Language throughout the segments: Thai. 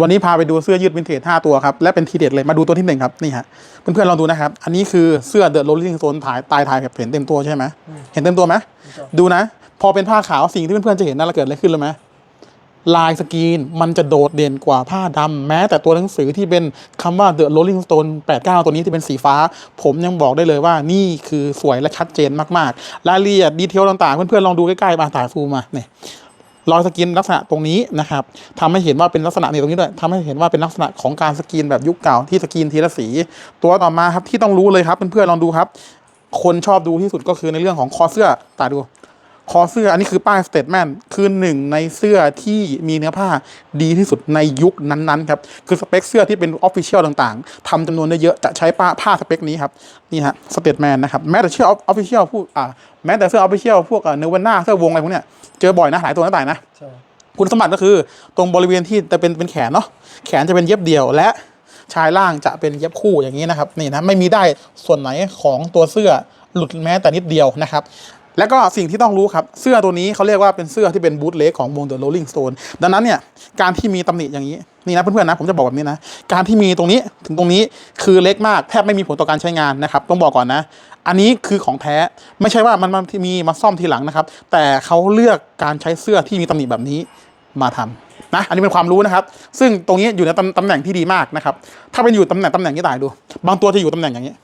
วันนี้พาไปดูเสื้อยืดวินเทจ5ตัวครับและเป็นทีเด็ดเลยมาดูตัวที่หนึ่งครับ นี่ฮะเพื่อนๆลองดูนะครับ อันนี้คือเสื้อเดอะโรลลิงโซนถ่ายตายถ่ายแบบเห็นเต็มตัวใช่ไหมเห็นเต็มตัวไหมดูนะ พอเป็นผ้าขาวสิ่งที่เพื่อนๆจะเห็นนั่นละเกิดอะไรขึ้นรู้ไหมลายสกรีนมันจะโดดเด่นกว่าผ้าดำแม้แต่ตัวหนังสือที่เป็นคำว่า The Rolling Stone 89 ตัวนี้ที่เป็นสีฟ้า ผมยังบอกได้เลยว่านี่คือสวยและชัดเจนมากๆ รายละเอียดดีเทลต่างๆ เพื่อนๆ ลองดูใกล้ๆมาถ่ายซูมมาเนี่ย รอยสกินลักษณะตรงนี้นะครับทำให้เห็นว่าเป็นลักษณะในตรงนี้ด้วยทำให้เห็นว่าเป็นลักษณะของการสกินแบบยุคเก่าที่สกินทีละสี ตัวต่อมาครับที่ต้องรู้เลยครับเพื่อนๆลองดูครับ คนชอบดูที่สุดก็คือในเรื่องของคอเสื้อตาดู คอเสื้ออันนี้คือป้ายสเตทแมนคือหนึ่งในเสื้อที่มีเนื้อผ้าดีที่สุดในยุคนั้นๆครับ คือสเปคเสื้อที่เป็นออฟฟิเชียลต่างๆทำจำนวนได้เยอะจะใช้ป้าผ้าสเปคนี้ครับ นี่ฮะสเตทแมนนะครับ แม้แต่เสื้อออฟฟิเชียลผู้อ่าแม้แต่เสื้อออฟฟิเชียลพวกเนวันน่าเสื้อวงอะไรพวกเนี้ยเจอบ่อยนะหลายตัวนะต่ายนะใช่คุณสมบัติก็คือตรงบริเวณที่จะเป็นเป็นแขนเนาะแขนจะเป็นเย็บเดี่ยวและชายล่างจะเป็นเย็บคู่อย่างนี้นะครับนี่นะไม่มีได้ส่วนไหนของตัวเสื้อหลุดแม้แต่นิดเดียวนะครับ แล้วก็สิ่งที่ต้องรู้ครับ เสื้อตัวนี้เขาเรียกว่าเป็นเสื้อที่เป็นบูทเลกของวง The Rolling Stone ดังนั้นเนี่ยการที่มีตำหนิอย่างนี้นี่นะเพื่อนๆนะผมจะบอกแบบนี้นะการที่มีตรงนี้ถึงตรงนี้คือเล็กมากแทบไม่มีผลต่อการใช้งานนะครับต้องบอกก่อนนะ อันนี้คือของแท้ไม่ใช่ว่ามันมันมีมาซ่อมทีหลังนะครับ แต่เขาเลือกการใช้เสื้อที่มีตำหนิแบบนี้มาทำนะอันนี้เป็นความรู้นะครับ ซึ่งตรงนี้อยู่ในตำตำแหน่งที่ดีมากนะครับ ถ้าเป็นอยู่ตำแหน่งตำแหน่งที่ตายดู บางตัวจะอยู่ตำแหน่งอย่างนี้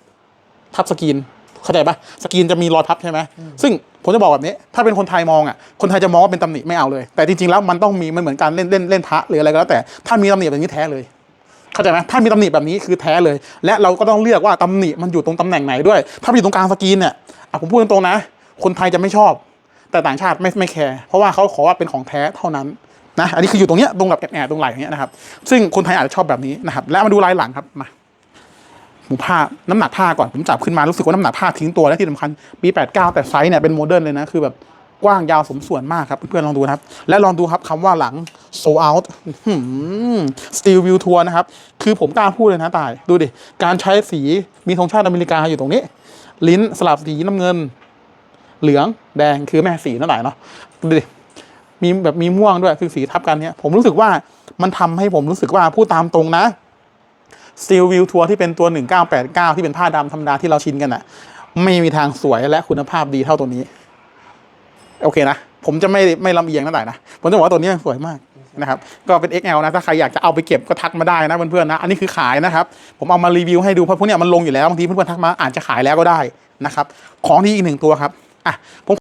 ทับสกรีน เข้าใจปะสกรีนจะมีรอยพับใช่ไหมซึ่งผมจะบอกแบบนี้ ถ้าเป็นคนไทยมองอะคนไทยจะมองว่าเป็นตำหนิไม่เอาเลย แต่จริงๆแล้วมันต้องมีมันเหมือนการเล่นเล่นเล่นพระหรืออะไรก็แล้วแต่ถ้ามีตำหนิแบบนี้แท้เลยเข้าใจไหมถ้ามีตำหนิแบบนี้คือแท้เลย และเราก็ต้องเลือกว่าตำหนิมันอยู่ตรงตำแหน่งไหนด้วย ถ้ามันอยู่ตรงกลางสกรีนเนี่ยอะผมพูดตรงๆนะ คนไทยจะไม่ชอบ แต่ต่างชาติไม่ไม่แคร์เพราะว่าเขาขอว่าเป็นของแท้เท่านั้นนะอันนี้คืออยู่ตรงเนี้ยตรงแบบแอบๆตรงไหล่อย่างเงี้ยนะครับซึ่งคนไทยอาจจะชอบแบบนี้นะครับและมาดูลายหลังครับมา หมูผ้าน้ำหนักผ้าก่อนผมจับขึ้นมารู้สึกว่าน้ำหนักผ้าทิ้งตัวและที่สำคัญปี 89 แต่ไซส์เนี่ยเป็นโมเดิร์นเลยนะคือแบบกว้างยาวสมส่วนมากครับ เพื่อนๆลองดูนะครับ และลองดูครับคำว่าหลัง so out steel view tour นะครับ คือผมกล้าพูดเลยนะตาย ดูดิ การใช้สีมีธงชาติอเมริกาอยู่ตรงนี้ ลิ้นสลับสีน้ำเงิน เหลืองแดงคือแม่สีนั่นแหละเนาะดูดิ มีแบบมีม่วงด้วยคือสีทับกันเนี่ยผมรู้สึกว่ามันทำให้ผมรู้สึกว่าพูดตามตรงนะ Steel View Tour ที่เป็นตัว 1989 ที่เป็นผ้าดำธรรมดาที่เราชินกันอะไม่มีทางสวยและคุณภาพดีเท่าตัวนี้ โอเคนะ ผมจะไม่ไม่ลำเอียงนั่นแหละนะ ผมจะบอกว่าตัวนี้สวยมากนะครับ ก็เป็น XL นะ ถ้าใครอยากจะเอาไปเก็บก็ทักมาได้นะเพื่อนๆนะ อันนี้คือขายนะครับ ผมเอามารีวิวให้ดูเพราะพวกเนี้ยมันลงอยู่แล้วบางทีเพื่อนๆทักมาอาจจะขายแล้วก็ได้นะครับ ของที่อีกหนึ่งตัวครับ อะผม